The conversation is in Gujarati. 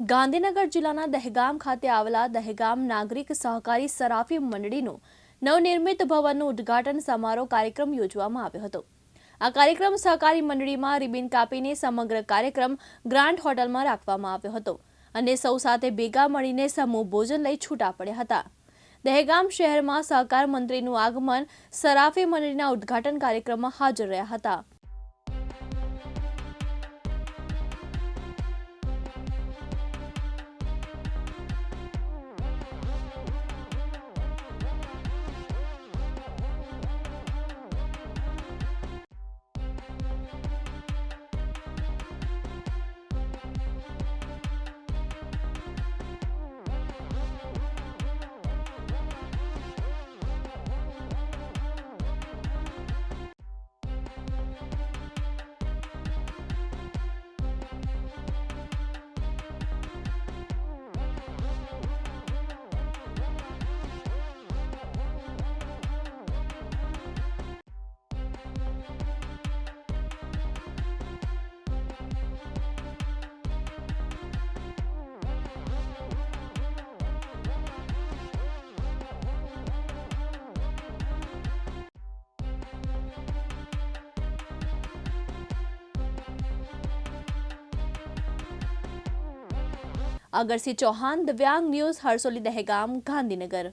ગાંધીનગર જિલ્લાના દહેગામ ખાતે આવેલા દહેગામ નાગરિક સહકારી સરાફી મંડળીનું નવનિર્મિત ભવનનું ઉદ્ઘાટન સમારોહ કાર્યક્રમ યોજવામાં આવ્યો હતો. આ કાર્યક્રમ સહકારી મંડળીમાં રિબિન કાપીને સમગ્ર કાર્યક્રમ ગ્રાન્ડ હોટલમાં રાખવામાં આવ્યો હતો અને સૌ સાથે ભેગા મળીને સમૂહ ભોજન લઈ છૂટા પડ્યા હતા. દહેગામ શહેરમાં સહકાર મંત્રીનું આગમન સરાફી મંડળીના ઉદ્ઘાટન કાર્યક્રમમાં હાજર રહ્યા હતા. અગરસિંહ ચૌહાણ દિવ્યાંગ ન્યૂઝ હરસોલી દહેગામ ગાંધીનગર